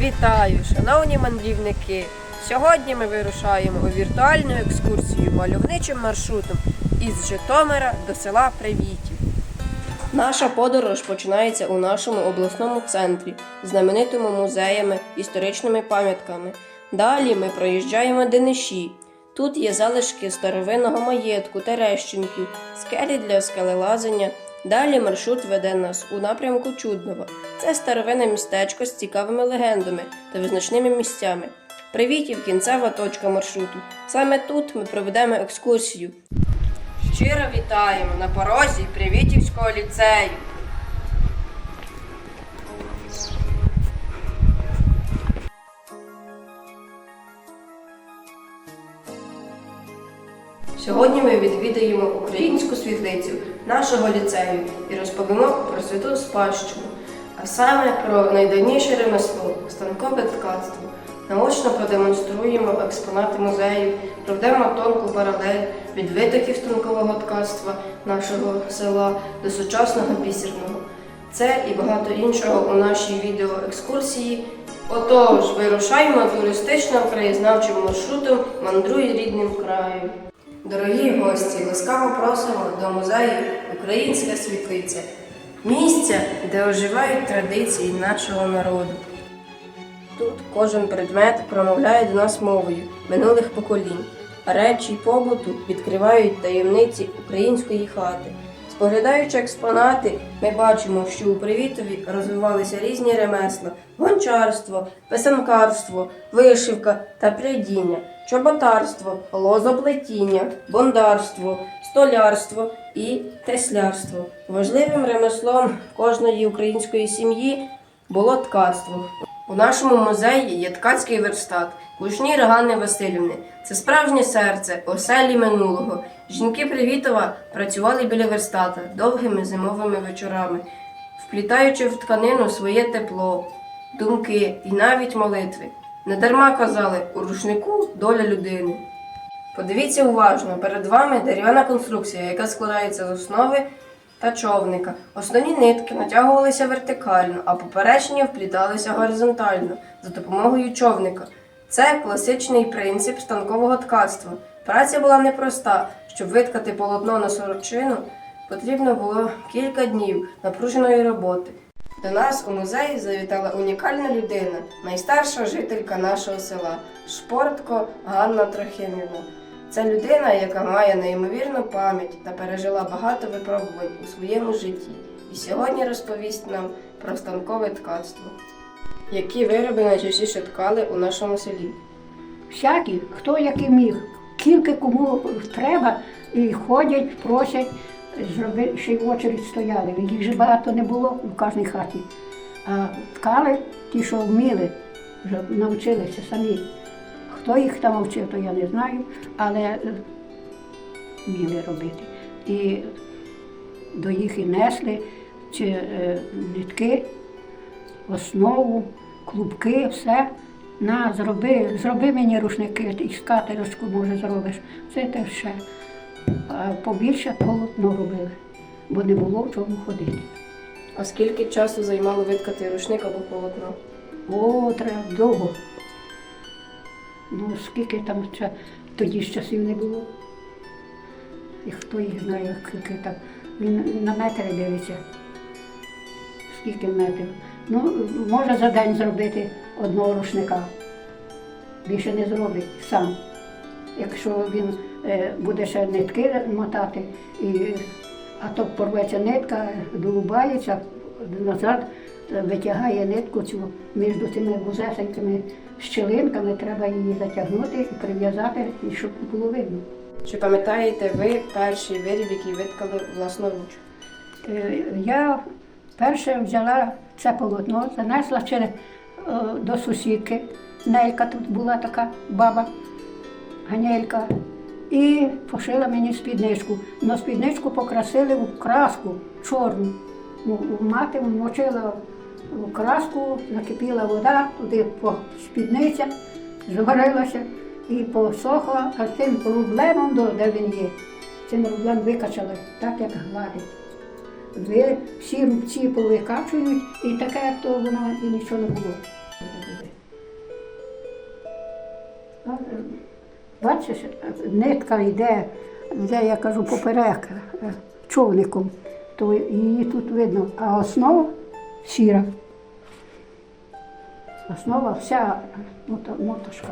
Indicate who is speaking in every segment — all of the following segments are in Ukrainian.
Speaker 1: Вітаю, шановні мандрівники! Сьогодні ми вирушаємо у віртуальну екскурсію мальовничим маршрутом із Житомира до села Привітів. Наша подорож починається у нашому обласному центрі, знаменитими музеями, історичними пам'ятками. Далі ми проїжджаємо Дениші. Тут є залишки старовинного маєтку, терещенків, скелі для скелелазення. Далі маршрут веде нас у напрямку Чудного. Це старовинне містечко з цікавими легендами та визначними місцями. Привітів кінцева точка маршруту. Саме тут ми проведемо екскурсію. Щиро вітаємо на порозі Привітівського ліцею. Сьогодні ми відвідаємо українську світлицю нашого ліцею і розповімо про святу спадщину, а саме про найдавніше ремесло станкове ткацтво. Наочно продемонструємо експонати музею, проведемо тонку паралель від витоків станкового ткацтва нашого села до сучасного бісерного. Це і багато іншого у нашій відеоекскурсії. Отож, вирушаємо туристичним краєзнавчим маршрутом мандруй рідним краєм. Дорогі гості, ласкаво просимо до музею Українська світлиця, місця, де оживають традиції нашого народу. Тут кожен предмет промовляє до нас мовою минулих поколінь, а речі побуту відкривають таємниці української хати. Споглядаючи експонати, ми бачимо, що у Привітові розвивалися різні ремесла: гончарство, писанкарство, вишивка та прядіння, чоботарство, лозоплетіння, бондарство, столярство і теслярство. Важливим ремеслом кожної української сім'ї було ткацтво. У нашому музеї є ткацький верстат Кушнір Ганни Васильівни. Це справжнє серце оселі минулого. Жінки Привітова працювали біля верстата довгими зимовими вечорами, вплітаючи в тканину своє тепло, думки і навіть молитви. Недарма казали у рушнику доля людини. Подивіться уважно, перед вами дерев'яна конструкція, яка складається з основи та човника. Основні нитки натягувалися вертикально, а поперечні впліталися горизонтально за допомогою човника. Це класичний принцип станкового ткацтва. Праця була непроста. Щоб виткати полотно на сорочину, потрібно було кілька днів напруженої роботи. До нас у музей завітала унікальна людина, найстарша жителька нашого села Шпортко Ганна Трохимівна. Це людина, яка має неймовірну пам'ять та пережила багато випробувань у своєму житті, і сьогодні розповість нам про станкове ткацтво. Які вироби найчастіше ткали у нашому селі?
Speaker 2: Всякі, хто який міг. Кілька кому треба, і ходять, просять, зроби, ще й в очередь стояли. Їх же багато не було в кожній хаті. А ткали ті, що вміли, вже навчилися самі. Хто їх там вчив, то я не знаю, але е, вміли робити. І до їх і несли чи е, нитки, основу, клубки, все. На, зроби, зроби мені рушники, і скатерочку, може, зробиш. Це те ще. А побільше полотно робили, бо не було в чому ходити.
Speaker 1: А скільки часу займало виткати рушник або полотно?
Speaker 2: О, треба довго. Ну, скільки там ча- тоді часів не було. І хто їх знає, скільки там. Він на метри дивиться. Скільки метрів. Ну, може за день зробити одного рушника. Більше не зробить сам. Якщо він е, буде ще нитки мотати, і, а то порветься нитка, долубається, назад витягає нитку цю між цими вузесенькими щілинками, треба її затягнути і прив'язати, щоб було видно.
Speaker 1: Чи пам'ятаєте ви перший виріб, який виткали власноруч?
Speaker 2: Е, Я перше взяла це полотно, занесла через, е, до сусідки. Нелька тут була така баба, Ганелька. І пошила мені спідничку. Но спідничку покрасили в краску чорну. Ну, Мати вмочила у краску, закипіла вода, туди по спідниця, зварилася і посохла, а тим рублемом, де він є, цим рублем викачали, так як гладить. Дві всі рубці повикачують і таке, то воно і нічого не було. Бачиш, нитка йде, де я кажу, поперек човником, то її тут видно, а основа сіра. Основа вся мотошка.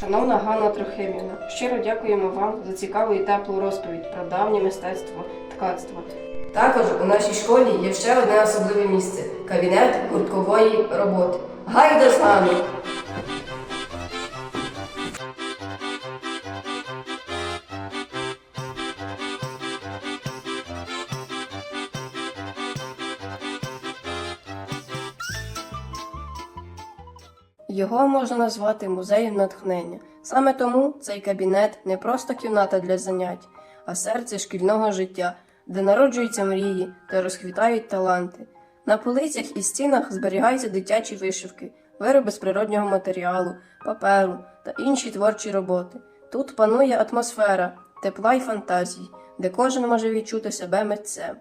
Speaker 1: Шановна Ганна Трохимівна, щиро дякуємо вам за цікаву і теплу розповідь про давнє мистецтво ткацтво. Також у нашій школі є ще одне особливе місце кабінет гурткової роботи. Гайда з нами! Його можна назвати музеєм натхнення. Саме тому цей кабінет не просто кімната для занять, а серце шкільного життя, де народжуються мрії та розквітають таланти. На полицях і стінах зберігаються дитячі вишивки, вироби з природнього матеріалу, паперу та інші творчі роботи. Тут панує атмосфера, тепла й фантазій, де кожен може відчути себе митцем.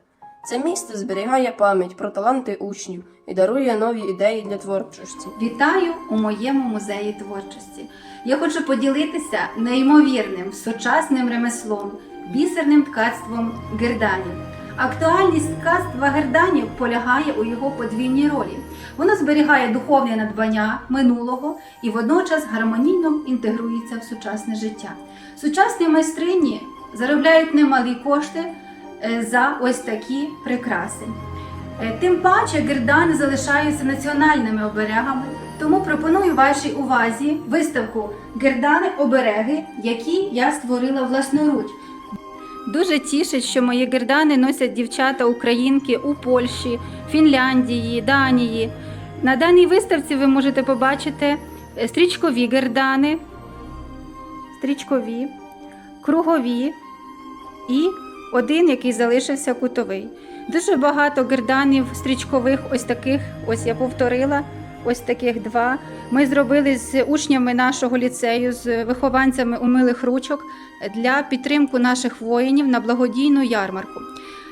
Speaker 1: Це місце зберігає пам'ять про таланти учнів і дарує нові ідеї для творчості.
Speaker 3: Вітаю у моєму музеї творчості. Я хочу поділитися неймовірним сучасним ремеслом, бісерним ткацтвом герданів. Актуальність ткацтва герданів полягає у його подвійній ролі. Воно зберігає духовне надбання минулого і водночас гармонійно інтегрується в сучасне життя. Сучасні майстрині заробляють немалі кошти за ось такі прикраси. Е, Тим паче гердани залишаються національними оберегами, тому пропоную вашій увазі виставку Гердани обереги, які я створила власноруч. Дуже тішить, що мої гердани носять дівчата українки у Польщі, Фінляндії, Данії. На даній виставці ви можете побачити е, стрічкові гердани, стрічкові, кругові і один, який залишився кутовий. Дуже багато герданів стрічкових, ось таких, ось я повторила, ось таких два. Ми зробили з учнями нашого ліцею, з вихованцями умилих ручок для підтримку наших воїнів на благодійну ярмарку.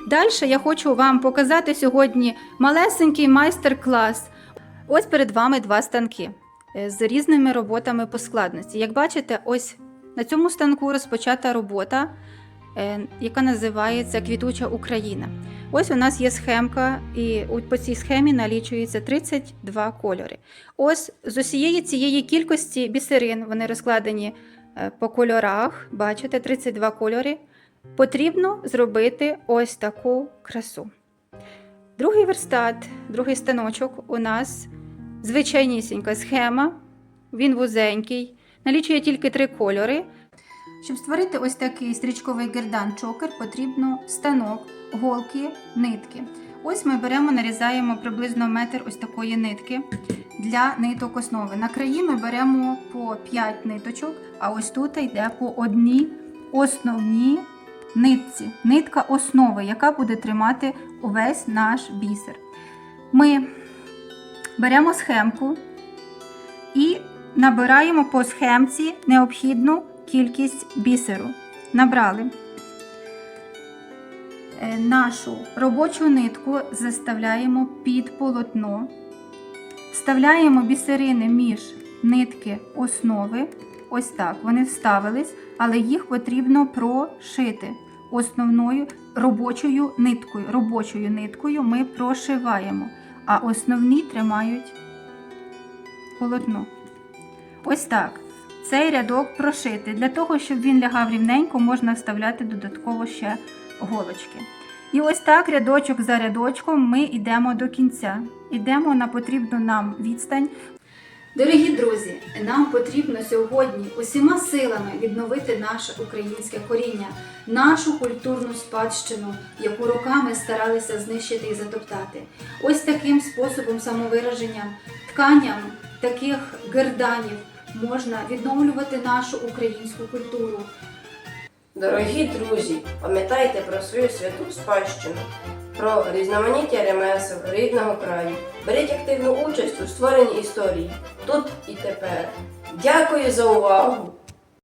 Speaker 3: Далі я хочу вам показати сьогодні малесенький майстер-клас. Ось перед вами два станки е, з різними роботами по складності. Як бачите, ось на цьому станку розпочата робота, яка називається Квітуча Україна. Ось у нас є схемка, і по цій схемі налічується 32 кольори. Ось з усієї цієї кількості бісерин, вони розкладені е, по кольорах, бачите, 32 кольори. Потрібно зробити ось таку красу. Другий верстат, другий станочок у нас звичайнісінька схема, він вузенький, налічує тільки три кольори. Щоб створити ось такий стрічковий гердан чокер, потрібно станок, голки, нитки. Ось ми беремо, нарізаємо приблизно метр ось такої нитки для ниток основи. На краї ми беремо по 5 ниточок, а ось тут йде по одній основній нитці. Нитка основи, яка буде тримати увесь наш бісер. Ми беремо схемку і набираємо по схемці необхідну кількість бісеру. Набрали. Е, Нашу робочу нитку заставляємо під полотно, вставляємо бісерини між нитки основи. Ось так вони вставились, але їх потрібно прошити основною робочою ниткою. Робочою ниткою ми прошиваємо, а основні тримають полотно. Ось так. Цей рядок прошити. Для того, щоб він лягав рівненько, можна вставляти додатково ще голочки. І ось так, рядочок за рядочком, ми йдемо до кінця. Йдемо на потрібну нам відстань. Дорогі друзі, нам потрібно сьогодні усіма силами відновити наше українське коріння, нашу культурну спадщину, яку роками старалися знищити і затоптати. Ось таким способом самовираження, тканням таких герданів можна відновлювати нашу українську культуру.
Speaker 1: Дорогі друзі, пам'ятайте про свою святу спадщину, про різноманіття ремесел рідного краю. Беріть активну участь у створенні історії тут і тепер. Дякую за увагу!